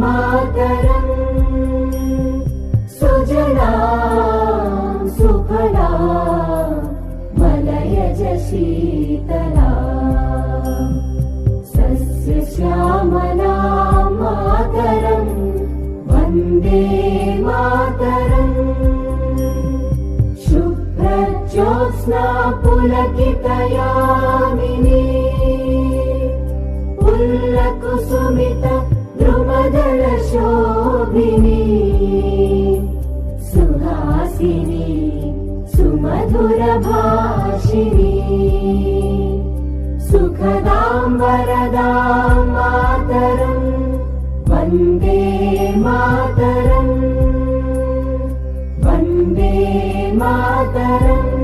मातरम् सुजना सुफला मलयज शीतला सस्य श्यामला मातरम् वन्दे मातरम् शुभ्रज्योत्स्ना पुलकितयामिनी पुल्लकुसुमित द्रुमदलशोभिनी सुहासिनी सुमधुरभाषिणी सुखदां वरदां मातरम् वन्दे मातरम् वन्दे मातरम्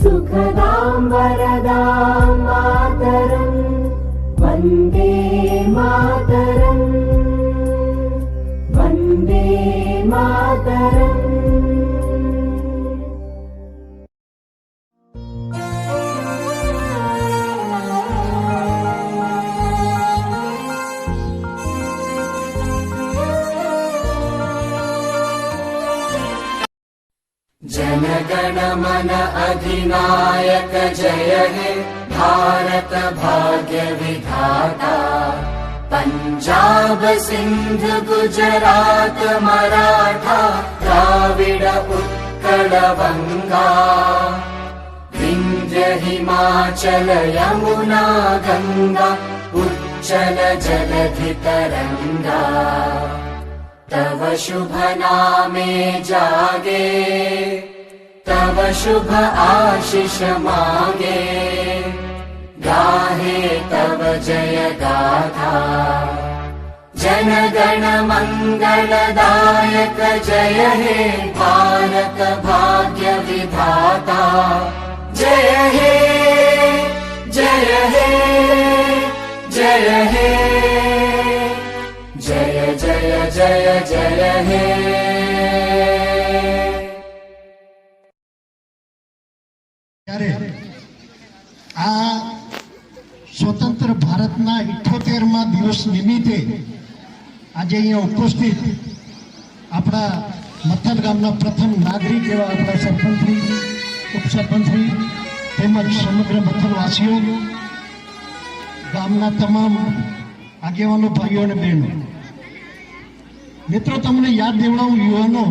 सुखदां वरदां मातरम् वन्दे मातरम् वन्दे मातरम् जनगण मन अधिनायक जय हे। भारत भाग्य विधाता। पञ्जाब सिन्ध गुजरात मराठा द्राविड उत्कल वङ्गा विन्ध्य हिमाचल यमुना गङ्गा उच्चल जलधि तरङ्गा तव शुभ नामे जागे तव शुभ आशिष मागे। गाहे तव जय गाथा। जन गण मङ्गलदायक जय हे भारत भाग्य विधाता। जय हे जय हे जय हे। जय जय जय जय हे ત્યારે આ સ્વતંત્ર ભારતના ઇઠ્ઠોતેરમાં દિવસ નિમિત્તે આજે અહીંયા ઉપસ્થિત આપણા મથલ ગામના પ્રથમ નાગરિક એવા આપણા સરપંચશ્રી ઉપસરપંચશ્રી તેમજ સમગ્ર મથરવાસીઓ ગામના તમામ આગેવાનો ભાઈઓ અને બહેનો. મિત્રો, તમને યાદ દેવડાવું યુવાનો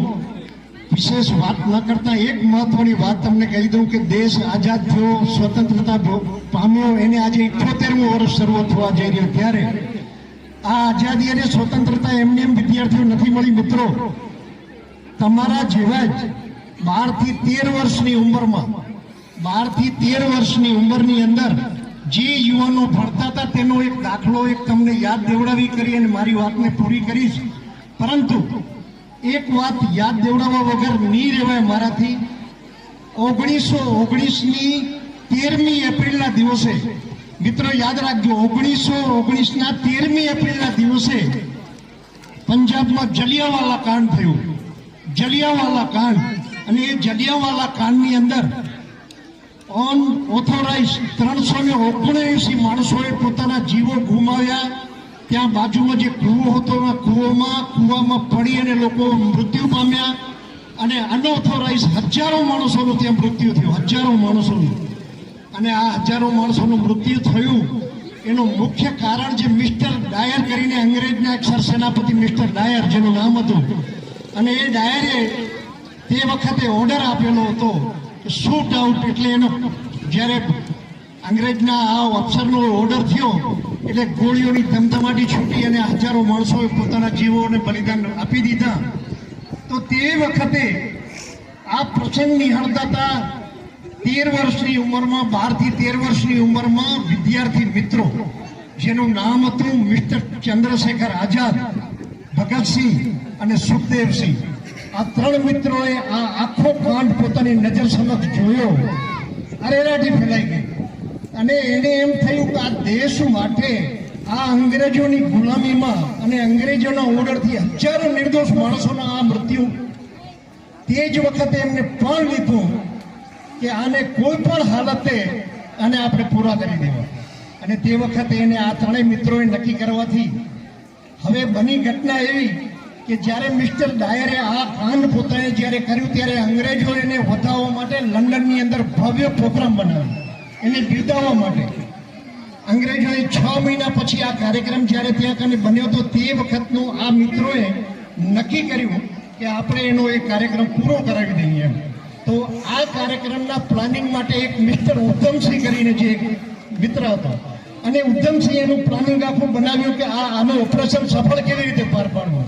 વિશેષ વાત ન કરતા એક મહત્વની વાત તમને કહી દઉં કે દેશ આઝાદ થયો, સ્વતંત્રતા પામ્યો, એને આજે ઇઠ્ઠોતેરમું વર્ષ શરૂ થવા જઈ રહ્યો. ત્યારે આ આઝાદી અને સ્વતંત્રતા એમને એમ વિદ્યાર્થીઓ નથી મળી. મિત્રો, તમારા જેવા જ બારથી તેર વર્ષની ઉંમરમાં, બારથી તેર વર્ષની ઉંમરની અંદર જે યુવાનો ભણતા હતા, તેનો એક દાખલો એક તમને યાદ દેવડાવી કરી અને મારી વાતને પૂરી કરીશ. પરંતુ એક વાત યાદ દેવડાવવા વગર નહીં રહેવાય મારાથી. ઓગણીસો ઓગણીસની તેરમી એપ્રિલના દિવસે, મિત્રો યાદ રાખજો, ઓગણીસો ઓગણીસના તેરમી એપ્રિલના દિવસે પંજાબમાં જલિયાવાલા કાંડ થયું. જલિયાવાલા કાંડ. અને એ જલિયાવાલા કાંડની અંદર ઓન ઓથોરાઇઝ ત્રણસો ને ઓગણએંસી માણસોએ પોતાના જીવો ગુમાવ્યા. ત્યાં બાજુમાં જે કૂવો હતો કૂવોમાં, કૂવામાં પડી અને લોકો મૃત્યુ પામ્યા. અને અનઓથોરાઇઝ હજારો માણસોનું ત્યાં મૃત્યુ થયું, હજારો માણસોનું. અને આ હજારો માણસોનું મૃત્યુ થયું. એનું મુખ્ય કારણ જે મિસ્ટર ડાયર કરીને અંગ્રેજના એક સરસેનાપતિ મિસ્ટર ડાયર, જેનું નામ હતું. અને એ ડાયરે તે વખતે ઓર્ડર આપેલો હતો કે શૂટ આઉટ, એટલે એનો જ્યારે અંગ્રેજના આ અફસરનો ઓર્ડર થયો એટલે ગોળીઓની ધમધમાટી છૂટી અને હજારો માણસોએ પોતાના જીવોને બલિદાન આપી દીધા. તો તે વખતે આ પ્રસંગ નિહાળતા તેર વર્ષની ઉંમરમાં, બારથી તેર વર્ષની ઉંમરમાં વિદ્યાર્થી મિત્રો, જેનું નામ હતું મિસ્ટર ચંદ્રશેખર આઝાદ, ભગતસિંહ અને સુખદેવસિંહ. આ ત્રણ મિત્રોએ આ આખો કાંડ પોતાની નજર સમક્ષ જોયો. અરેરાટી ફેલાઈ ગઈ. અને એને એમ થયું કે આ દેશ માટે, આ અંગ્રેજોની ગુલામીમાં અને અંગ્રેજોના ઓર્ડરથી હજારો નિર્દોષ માણસોના આ મૃત્યુ. તે જ વખતે એમને પણ લીધું કે આને કોઈ પણ હાલતે આને આપણે પૂરા કરી દેવા. અને તે વખતે એને આ ત્રણેય મિત્રોએ નક્કી કરવાથી હવે બની ઘટના એવી કે જ્યારે મિસ્ટર ડાયરે આ કાંડ પોતાએ જ્યારે કર્યું ત્યારે અંગ્રેજો એને વધાવવા માટે લંડનની અંદર ભવ્ય પ્રોગ્રામ બનાવ્યો. એને બિરદાવવા માટે. અંગ્રેજોએ છ મહિના પછી આ કાર્યક્રમ જ્યારે ત્યાં કને બન્યો તો તે વખતનું આ મિત્રોએ નક્કી કર્યું કે આપણે એનો એ કાર્યક્રમ પૂરો કરાવી દઈએ. તો આ કાર્યક્રમના પ્લાનિંગ માટે એક મિસ્ટર ઉત્તમસિંહ કરીને જે મિત્ર હતો. અને ઉત્તમસિંહ એનું પ્લાનિંગ આખું બનાવ્યું કે આ આનું ઓપરેશન સફળ કેવી રીતે પાર પાડવું.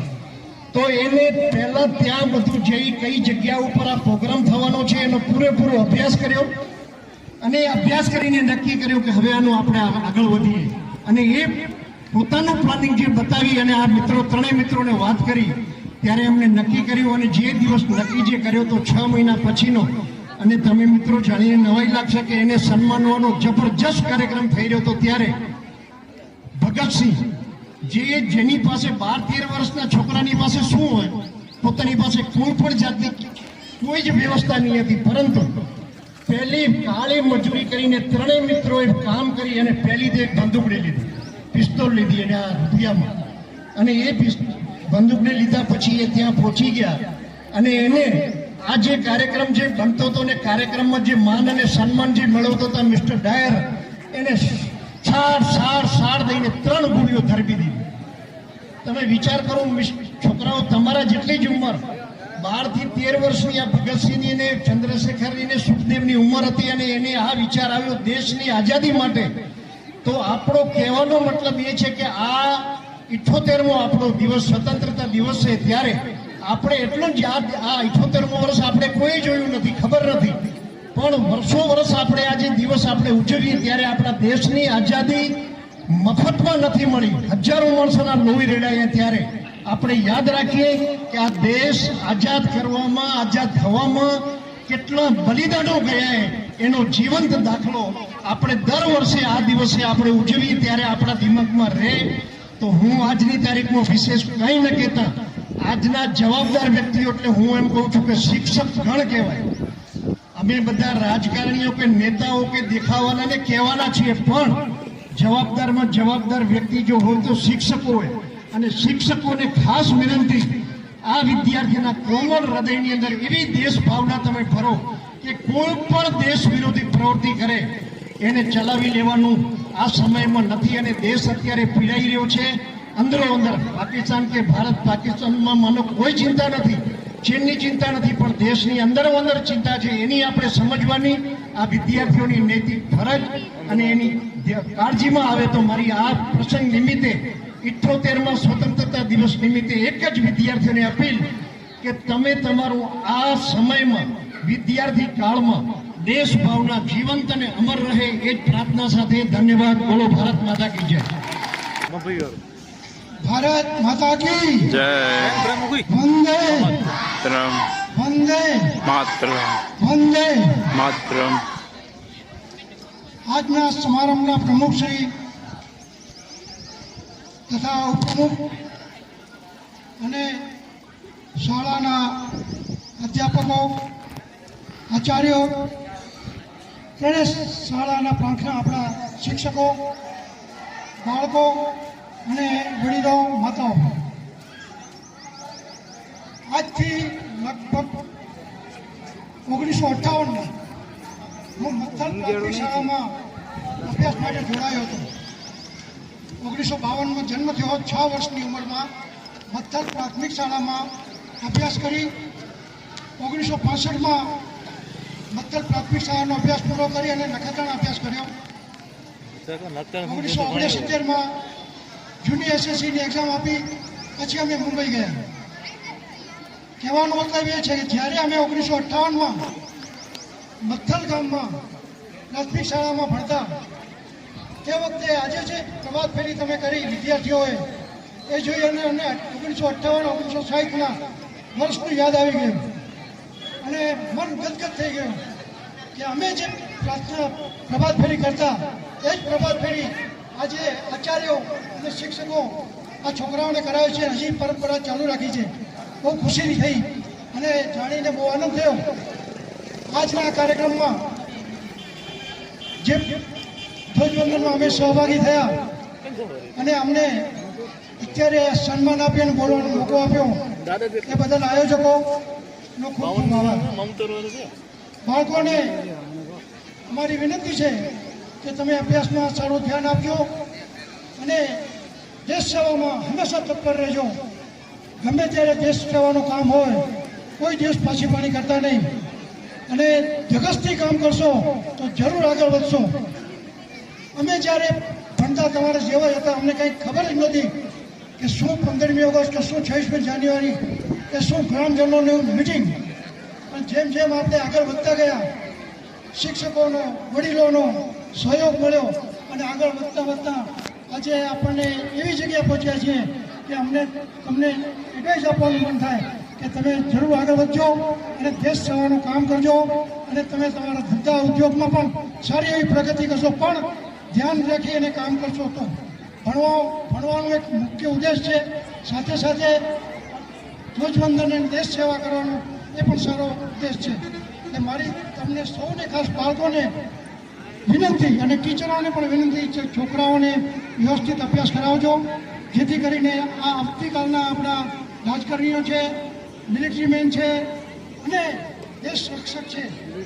તો એને પહેલાં ત્યાં બધું જઈ કઈ જગ્યા ઉપર આ પ્રોગ્રામ થવાનો છે એનો પૂરેપૂરો અભ્યાસ કર્યો. અને અભ્યાસ કરીને નક્કી કર્યું કે હવે આનું આપણે આગળ વધીએ. અને એ પોતાનું પ્લાનિંગ જે બતાવી અને આ મિત્રો ત્રણેય મિત્રોને વાત કરી, ત્યારે એમને નક્કી કર્યું અને જે દિવસ નક્કી જે કર્યો તો છ મહિના પછીનો. અને તમે મિત્રો જાણીને નવાઈ લાગશે કે એને સન્માનવાનો જબરજસ્ત કાર્યક્રમ થઈ રહ્યો હતો ત્યારે. ભગતસિંહ, જે જેની પાસે બાર તેર વર્ષના છોકરાની પાસે શું હોય, પોતાની પાસે કોઈ પણ જાતની કોઈ જ વ્યવસ્થા નહીં હતી, પરંતુ પહેલી કાળી મજૂરી કરીને ત્રણેય મિત્રોએ કામ કરી અને પહેલી એક બંદૂકડી લીધી. પિસ્તોલ લીધી અને આ રૂપિયામાં. અને એ બંદૂકને લીધા પછી એ ત્યાં પહોંચી ગયા. અને એને આ જે કાર્યક્રમ જે બનતો હતો ને કાર્યક્રમમાં જે માન અને સન્માન જે મેળવતો હતા મિસ્ટર ડાયર, એને છાડ, સાડ સાડ દઈને ત્રણ ગુણીઓ ધરબી દીધી. તમે વિચાર કરો છોકરાઓ, તમારા જેટલી જ ઉંમર બારથી તેર વર્ષની આ ભગતસિંહની ને ચંદ્રશેખરની ને સુખદેવની ઉંમર હતી અને એને આ વિચાર આવ્યો દેશની આઝાદી માટે. તો આપણો કહેવાનો મતલબ એ છે કે આ ઇઠોતેરમો આપણો દિવસ, સ્વતંત્રતા દિવસ છે. ત્યારે આપણે એટલું જ આ ઇઠોતેરમો વર્ષ આપણે કોઈ જોયું નથી, ખબર નથી. પણ વર્ષો વર્ષ આપણે આજે દિવસ આપણે ઉજવીએ ત્યારે આપણા દેશની આઝાદી મફતમાં નથી મળી. હજારો માણસોના લોહી રેડાયા ત્યારે. આપણે યાદ રાખીએ કે આ દેશ આઝાદ કરવામાં, આઝાદ થવામાં કેટલા બલિદાનો ગયા એનો જીવંત દાખલો. આપણે દર વર્ષે આ દિવસે આપણે ઉજવીએ ત્યારે આપણા દિમાગમાં રહે. તો હું આજની તારીખમાં વિશેષ કંઈ ન કહેતા. આજના જવાબદાર વ્યક્તિઓ એટલે હું એમ કહું છું કે શિક્ષક ગણ કહેવાય. અમે બધા રાજકારણીઓ કે નેતાઓ કે દેખાવાના ને કહેવાના છીએ, પણ જવાબદારમાં જવાબદાર વ્યક્તિ જો હોય તો શિક્ષકો હોય. અને શિક્ષકોને ખાસ વિનંતી, આ વિદ્યાર્થીના કોમળ હૃદયની અંદર એવી દેશ ભાવના તમે ભરો કે કોઈ પણ દેશ વિરોધી પ્રવૃત્તિ કરે, એને ચલાવી લેવાનું આ સમયમાં નથી અને દેશ અત્યારે પીડાઈ રહ્યો છે. અંદરો અંદર, પાકિસ્તાન કે ભારત, પાકિસ્તાનમાં મને કોઈ ચિંતા નથી, ચીનની ચિંતા નથી, પણ દેશની અંદરો અંદર ચિંતા છે, એની આપણે સમજવાની આ વિદ્યાર્થીઓની નૈતિક ફરજ અને એની કાળજીમાં આવે તો મારી આ પ્રસંગ નિમિત્તે ઇઠ્ઠોતેરમાં સ્વતંત્રતા દિવસ નિમિત્તે એક જ વિદ્યાર્થીઓને અપીલ કે તમે તમારું આ સમયમાં વિદ્યાર્થી કાળમાં દેશ ભાવના જીવંત અને અમર રહે એ જ પ્રાર્થના સાથે ધન્યવાદ. બોલો ભારત માતા કી જય. ભારત માતા કી જય. વંદે. માતરમ. વંદે. માતરમ. વંદે. માતરમ. આજના સમારંભના પ્રમુખ શ્રી તથા ઉપપ્રમુખ અને શાળાના અધ્યાપકો, આચાર્યો તેને શાળાના પ્રાંતના આપણા શિક્ષકો, બાળકો અને વડીલો, માતાઓ. આજથી લગભગ ઓગણીસો અઠ્ઠાવનમાં હું મથલ શાળામાં અભ્યાસ માટે જોડાયો હતો. ઓગણીસો બાવનમાં જન્મ થયો. છ વર્ષની ઉંમરમાં મથલ પ્રાથમિક શાળામાં અભ્યાસ કરી. ઓગણીસો પાસઠમાં મથલ પ્રાથમિક શાળાનો અભ્યાસ પૂરો કરી અને નખત્રાણા અભ્યાસ કર્યો. ઓગણીસો ઓગણસિત્તેરમાં જૂની એસએસસીની એક્ઝામ આપી. પછી અમે મુંબઈ ગયા. કહેવાનો મતલબ એ છે કે જ્યારે અમે ઓગણીસો અઠ્ઠાવનમાં મથલ ગામમાં પ્રાથમિક શાળામાં ભણતા તે વખતે આજે જે પ્રભાત ફેરી તમે કરી, વિદ્યાર્થીઓએ, એ જોઈ અને અમને ઓગણીસો અઠ્ઠાવન, ઓગણીસો સાહીઠના વર્ષનું યાદ આવી ગયું. અને મન ગદગદ થઈ ગયું કે અમે જે પ્રાર્થના પ્રભાત ફેરી કરતા, એ જ પ્રભાત ફેરી આજે આચાર્યો અને શિક્ષકો આ છોકરાઓને કરાવે છે. હજી પરંપરા ચાલુ રાખી છે. બહુ ખુશીની થઈ અને જાણીને બહુ આનંદ થયો. આજના કાર્યક્રમમાં જે ધ્વજવંદનમાં અમે સહભાગી થયા. અને અમને અત્યારે સન્માન આપ્યું અને બોલવાનો મોકો આપ્યો. એ બદલ આયોજકોનો ખૂબ ખૂબ આભાર. બાળકોને અમારી વિનંતી છે કે તમે અભ્યાસમાં સારું ધ્યાન આપજો અને દેશ સેવામાં હંમેશા તત્પર રહેજો. ગમે ત્યારે દેશ સેવાનું કામ હોય કોઈ દેશ પાછી પાણી કરતા નહીં. અને ધગસથી કામ કરશો તો જરૂર આગળ વધશો. અમે જ્યારે ભણતા તમારા જેવા હતા, અમને કંઈ ખબર જ નહોતી કે શું પંદરમી ઓગસ્ટ કે શું છવ્વીસમી જાન્યુઆરી કે શું ગ્રામજનોનું મિટિંગ પણ જેમ જેમ આપણે આગળ વધતા ગયા, શિક્ષકોનો, વડીલોનો સહયોગ મળ્યો અને આગળ વધતા વધતા આજે આપણને એવી જગ્યાએ પહોંચ્યા છીએ કે અમને, તમને એડવાઇસ આપવાનું મન થાય કે તમે જરૂર આગળ વધજો અને દેશ સેવાનું કામ કરજો અને તમે તમારા ધંધા ઉદ્યોગમાં પણ સારી એવી પ્રગતિ કરશો. પણ ધ્યાન રાખી અને કામ કરશો તો. ભણવા, ભણવાનો એક મુખ્ય ઉદ્દેશ છે. સાથે સાથે ધ્વજવંદન અને દેશ સેવા કરવાનો એ પણ સારો ઉદ્દેશ છે. એટલે મારી તમને સૌને ખાસ બાળકોને વિનંતી અને ટીચરોને પણ વિનંતી છે, છોકરાઓને વ્યવસ્થિત અભ્યાસ કરાવજો. જેથી કરીને આ આવતીકાલના આપણા રાજકારણીઓ છે, મિલિટરી મેન છે અને દેશ રક્ષક છે.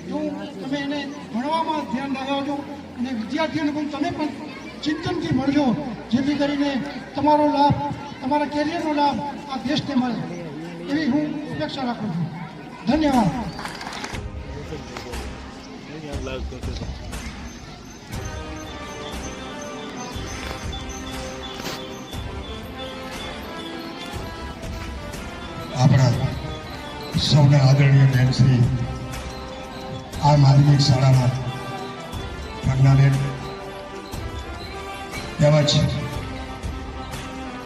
એવું તમે એને ભણવામાં ધ્યાન રાખજો. અને વિદ્યાર્થીઓને પણ તમે પણ ચિંતનથી મળજો, જેથી કરીને તમારો લાભ, તમારા કેરિયરનો લાભ આ દેશને મળે. એવી હું અપેક્ષા રાખું છું. ધન્યવાદ. આપણા સૌના આદરણીય બેન શ્રી આ માધ્યમિક શાળાના પ્રજ્ઞાબેન તેમજ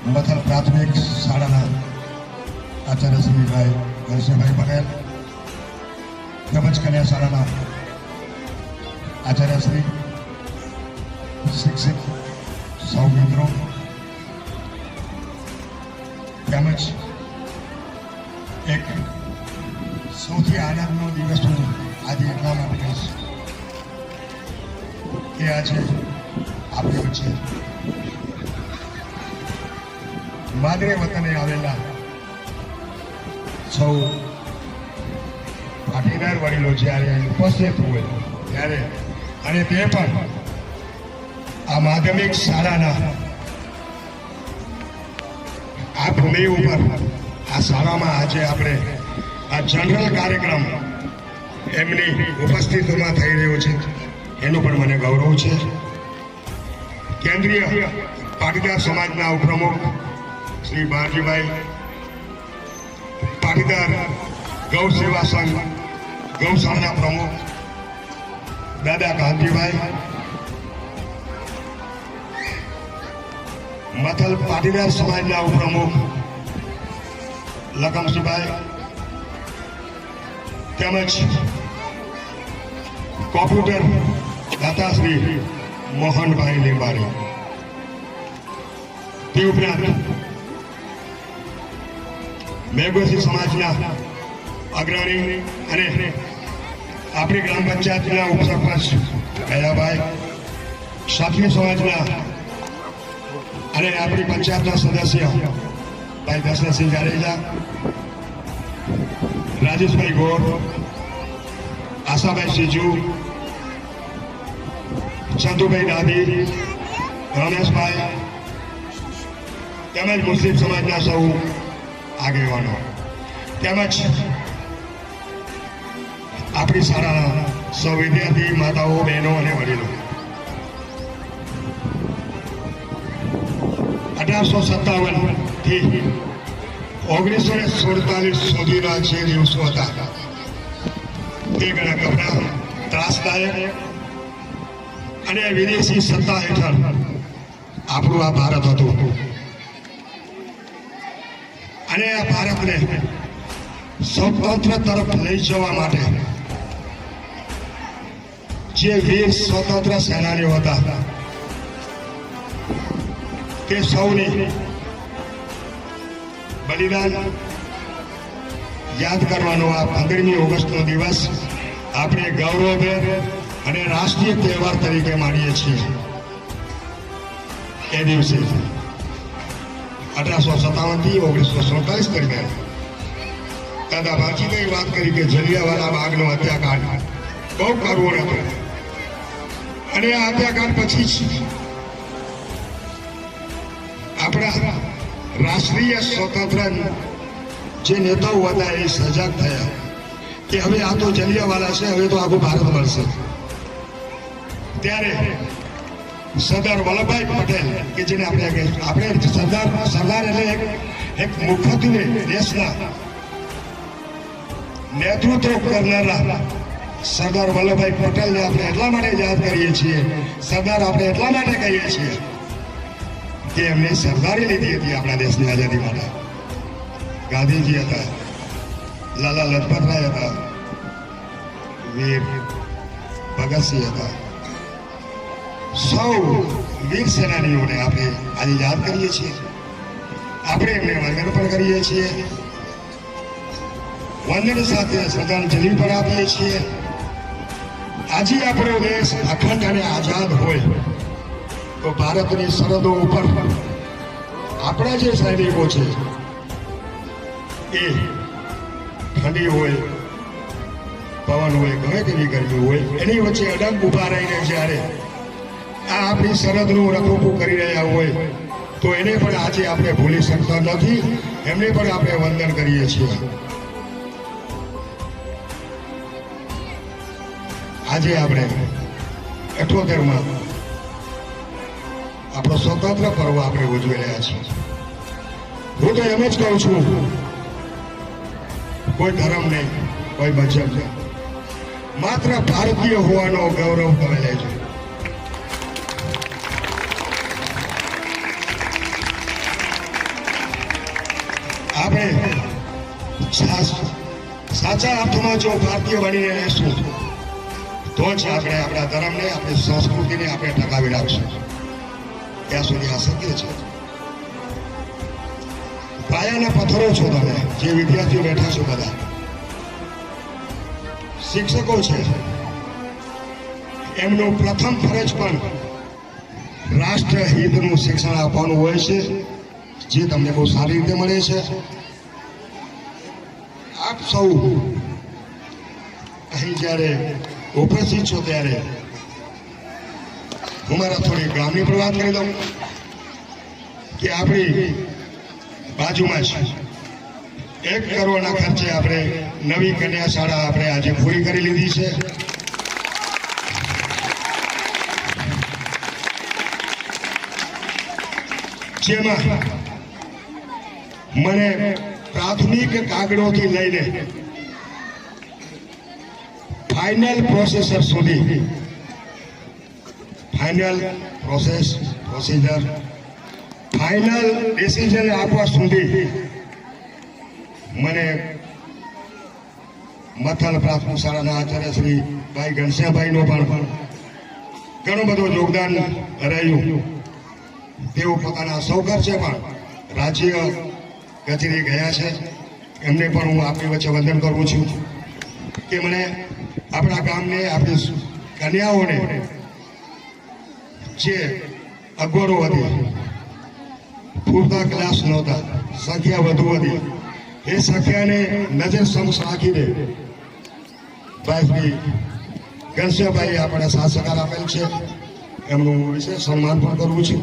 મથલ પ્રાથમિક શાળાના આચાર્ય શ્રીભાઈ ઘનશ્યામભાઈ પટેલ તેમજ કન્યા શાળાના આચાર્ય શ્રી શિક્ષક સૌ મિત્રો તેમજ એક સૌથી આનંદનો દિવસ હું આજે એટલા માટે કહીશ. કે આજે આપણી વચ્ચે માદરે વતને આવેલા સૌ પાટીદાર વડીલો જ્યારે ઉપસ્થિત હોય ત્યારે અને તે પણ આ માધ્યમિક શાળાના આ ભૂમિ ઉપર આ શાળામાં આજે આપણે આ જનરલ કાર્યક્રમ એમની ઉપસ્થિતિમાં થઈ રહ્યો છે. એનું પણ મને ગૌરવ છે. કેન્દ્રીય પાટીદાર સમાજના ઉપપ્રમુખ શ્રી બારજીભાઈ પાટીદાર ગૌ સેવા સંઘ ગૌશાળાના પ્રમુખ દાદા ગાંધીભાઈ, મથલ પાટીદાર સમાજના ઉપપ્રમુખ લખમસિંહભાઈ તેમજ કોમ્પ્યુટર દાતાશ્રી મોહનભાઈ લીંબાણી. તે ઉપરાંત મેઘોસી સમાજના અગ્રણી અને આપણી ગ્રામ પંચાયતના ઉપસરપંચ ગયાભાઈ સાથી સમાજના અને આપણી પંચાયતના સદસ્ય ભાઈ દર્શનસિંહ જાડેજા, રાજેશભાઈ ગોર, આશાભાઈ સિજુ ચંદુભાઈ દાદી રમેશભાઈ, તેમજ મુસ્લિમ સમાજના સૌ આગેવાનો, તેમજ આપણી શાળાના સૌ વિદ્યાર્થી, માતાઓ, બહેનો અને વડીલો. અઢારસો સત્તાવનથી ઓગણીસો ને સુડતાલીસ સુધીના જે દિવસો હતા તે ઘણા કપડા ત્રાસદાયક અને વિદેશી સત્તા હેઠળ આપણું આ ભારત હતું. અને આ ભારતને સ્વતંત્ર તરફ લઈ જવા માટે જે વીર સ્વતંત્ર સેનાનીઓ હતા, તે સૌને બલિદાન યાદ કરવાનો આ પંદરમી ઓગસ્ટનો દિવસ આપણે ગૌરવભેર અને રાષ્ટ્રીય તહેવાર તરીકે માનીએ છીએ. એ દિવસે અઢારસો સત્તાવનથી ઓગણીસો સુડતાલીસ દરમિયાન દાદા ભાજીભાઈ વાત કરી કે જલિયાવાલા બાગનો હત્યાકાંડ બહુ કરવો હતો. અને આ હત્યાકાંડ પછી આપણા રાષ્ટ્રીય સ્વતંત્ર જે નેતાઓ હતા એ સજાગ થયા કે હવે આ તો જલિયાવાલા છે, હવે તો આખું ભારત મળશે. ત્યારે સરદાર વલ્લભભાઈ પટેલ કે જેને આપણે આપણે સરદાર સરદાર એટલે એક એક મુખ્યત્વે દેશના નેતૃત્વ કરનારા સરદાર વલ્લભભાઈ પટેલને આપણે એટલા માટે યાદ કરીએ છીએ. સરદાર આપણે એટલા માટે કહીએ છીએ કે એમને સરદારી લીધી હતી આપણા દેશની આઝાદી માટે. ગાંધીજી હતા, લાલા લજપતરાય હતા, વીર ભગતસિંહ હતા. સૌ વીર સેનાનીઓને આપણે આજે યાદ કરીએ છીએ. આપણે એમને વંદન પણ કરીએ છીએ. વંદન સાથે શ્રદ્ધાંજલિ પણ આપીએ છીએ. આજે આપણો દેશ અખંડ અને આઝાદ હોય તો ભારતની સરહદો ઉપર આપણા જે સૈનિકો છે એ ઠંડી હોય, પવન હોય, ગમે તેવી ગરમી હોય, એની વચ્ચે અડગ ઊભા રહીને જ્યારે આ આપણી સરહદનું રખોપું કરી રહ્યા હોય, તો એને પણ આજે આપણે ભૂલી શકતા નથી. એમને પણ આપણે વંદન કરીએ છીએ. આજે આપણે અઠોતેરમાં આપણો સ્વતંત્ર પર્વ આપણે ઉજવી રહ્યા છીએ. હું તો એમ જ કહું છું, કોઈ ધર્મ નહીં, કોઈ મજબ નહીં. માત્ર ભારતીય હોવાનો ગૌરવ તમે લેજો. સાચા અર્થમાં જો ભારતીય બનીને રહેશું તો જ આપણે આપણા ધર્મને, આપણી સંસ્કૃતિને આપણે ટકાવી રાખશું. ત્યાં સુધી આ શક્ય છે. પાયાના પથ્થરો છો તમે, જે વિદ્યાર્થીઓ બેઠા છો બધા. શિક્ષકો છે. એમનું પ્રથમ ફરજ પણ રાષ્ટ્રહિતનું શિક્ષણ આપવાનું હોય છે, જે તમને બહુ સારી રીતે મળે છે. આપ સૌ અહીં જ્યારે ઉપસ્થિત છો ત્યારે હું મારા થોડી ગામની પણ વાત કરી દઉં કે આપણી બાજુમાં છે એક કરોડના ખર્ચે આપણે નવી કન્યા શાળા આપણે આજે પૂરી કરી લીધી છે. જેમાં મને પ્રાથમિક કાગળોથી લઈને ફાઇનલ પ્રોસેસર સુધી final process procedure final decision આપવા સુધી મને મથલ પ્રાથમિક શાળાના આચાર્ય શ્રી ભાઈ ઘનશ્યામભાઈનો પણ ઘણું બધું યોગદાન રહ્યું. તેઓ પોતાના સૌકર્ષે પણ રાજ્ય કચેરી ગયા છે. એમને પણ હું આપની વચ્ચે વંદન કરું છું કે મને આપણા ગામને, આપણી કન્યાઓને જે અગવડો હતી પૂરતા ક્લાસ નહોતા, સંખ્યા વધુ હતી એ સંખ્યાને નજર સમક્ષ રાખીને ભાઈ ઘનશ્યાભાઈ આપણે સાથ સહકાર આપેલ છે. એમનું વિશેષ સન્માન પણ કરવું છું.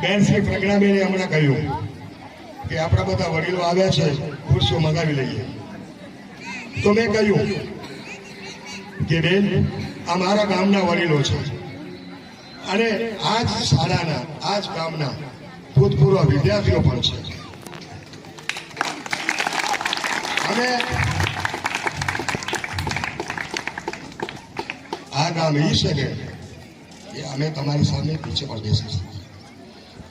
બેન શ્રી પ્રજ્ઞાબેને હમણાં કહ્યું કે આપણા બધા વડીલો આવ્યા છે, ખુરશીઓ મંગાવી લઈએ. તો મેં કહ્યું કે બેન, આ મારા ગામના વડીલો છે. અને આ જ શાળાના, આ જ ગામના ભૂતપૂર્વ વિદ્યાર્થીઓ પણ છે. અને આ ગામ એ છે કે અમે તમારી સામે પીછે પણ બેસી શકીએ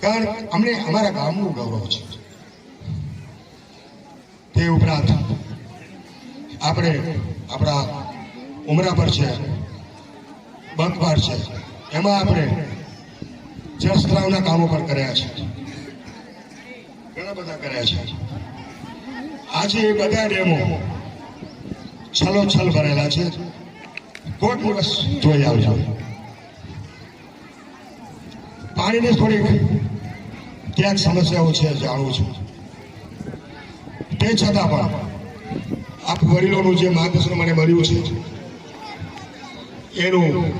કારણ અમને અમારા ગામનું ગૌરવ છે. તે ઉપરાંત આપણે આપણા ઉમરા પર છે બંકવાર છે, એમાં આપણે જળસ્ત્રાવના કામો પણ કર્યા છે. ઘણા બધા કર્યા છે. આજે એ બધા ડેમો છલોછલ ભરેલા છે. કોઈ દિવસ જોઈ આવજો. પાણીની થોડીક ક્યાંક સમસ્યાઓ છે જાણું છું. તે છતાં પણ આપ વડીલોનું જે માર્ગદર્શન મને મળ્યું છે, એનું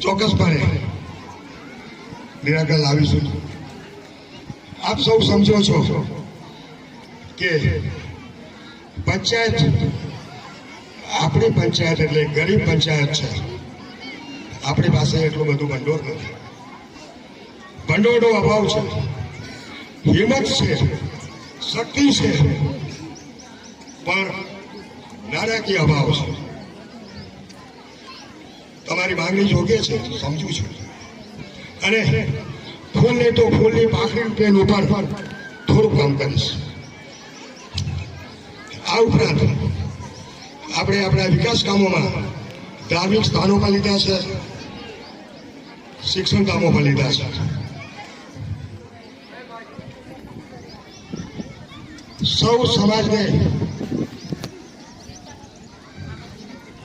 ચોક્કસપણે નિરાકરણ લાવીશું. આપ સૌ સમજો છો કે પંચાયત, આપણી પંચાયત એટલે ગરીબ પંચાયત છે. આપણી પાસે એટલું બધું ભંડોળ નથી. ભંડોળનો અભાવ છે. હિંમત છે. શક્તિ છે. પણ નાણાકીય અભાવ છે. તમારી માંગણી યોગ્ય છે, સમજુ છું. અને ફૂલને તો ફૂલની પાખડી પેન ઉપર થોડું કામ કરીશ. આ ઉપરાંત આપણે આપણા વિકાસ કામોમાં ધાર્મિક સ્થાનો પણ લીધા છે. શિક્ષણ કામો પણ લીધા છે. સૌ સમાજને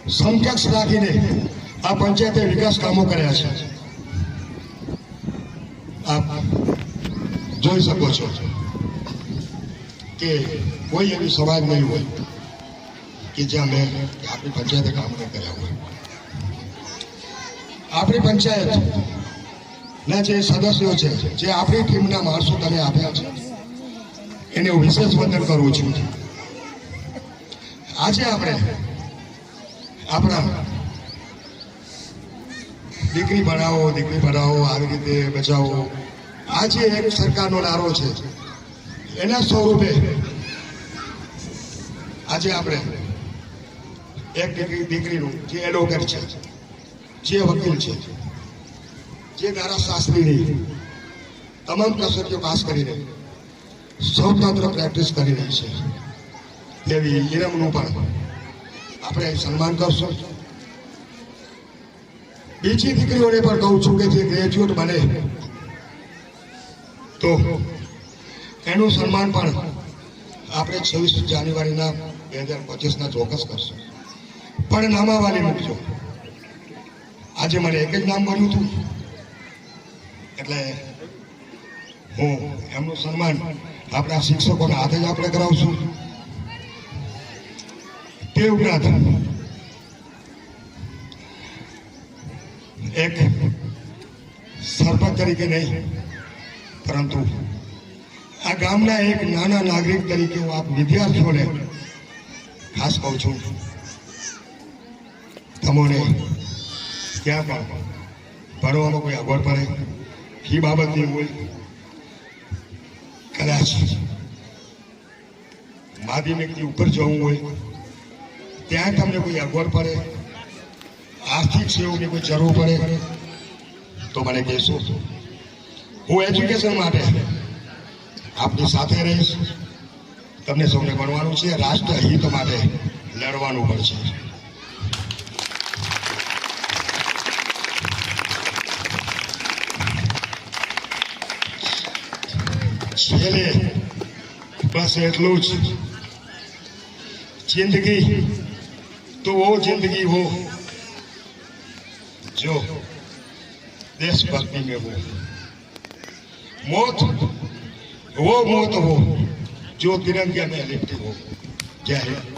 સમકક્ષ રાખીને આ પંચાયતે વિકાસ કામો કર્યા છે. આપ જોઈ શકો છો કે કોઈ એવી સમાજ નહીં હોય કે જ્યાં મેં આપણી પંચાયતે કામ ન કર્યા હોય. આપણી પંચાયત ના જે સદસ્યો છે, જે આપણી ટીમના માણસો તમે આપ્યા છે એને હું વિશેષ વંદન કરું છું. આજે આપણે આપણા દીકરી ભણાવો દીકરી ભણાવો, આવી રીતે બચાવો. આ જે એક સરકારનો નારો છે. એના સ્વરૂપે આજે આપણે એક દીકરી દીકરીનું જે એડવોકેટ છે, જે વકીલ છે, જે ધારાશાસ્ત્રીની તમામ કસરતીઓ પાસ કરીને સ્વતંત્ર પ્રેક્ટિસ કરી રહી છે. તેવી ઈરમનું પણ આપણે સન્માન કરશું. બીજી દીકરીઓને પણ કહું છું કે જે ગ્રેજ્યુએટ બને, તો એનું સન્માન પણ આપણે છવ્વીસ જાન્યુઆરીના બે હજાર પચીસના ચોક્કસ કરશું. પણ નામાવાલી મૂકજો. આજે મને એક જ નામ મળ્યું હતું. એટલે હું એમનું સન્માન આપણા શિક્ષકોને હાથે જ આપણે કરાવશું. તે ઉપરાંત એક સરપંચ તરીકે નહીં, પરંતુ આ ગામના એક નાના નાગરિક તરીકે હું આપ વિદ્યાર્થીઓને ખાસ કહું છું. તમને ક્યાં પણ ભણવામાં કોઈ અગવડ પડે ફી બાબતની હોય કદાચ માધ્યમિકથી ઉપર જવું હોય, ત્યાં તમને કોઈ અગવડ પડે, આર્થિક સેવાની કોઈ જરૂર પડે, તો મને કહેશો. હું એજ્યુકેશન માટે આપની સાથે રહીશ. તમને સૌને ભણવાનું છે રાષ્ટ્ર હિત માટે લડવાનું પડશે છેલ્લે બસ એટલું જ जिंदगी तो वो जिंदगी हो जो देशभक्ति में हो मौत वो मौत हो जो तिरंगे में लिपटी हो जय हिंद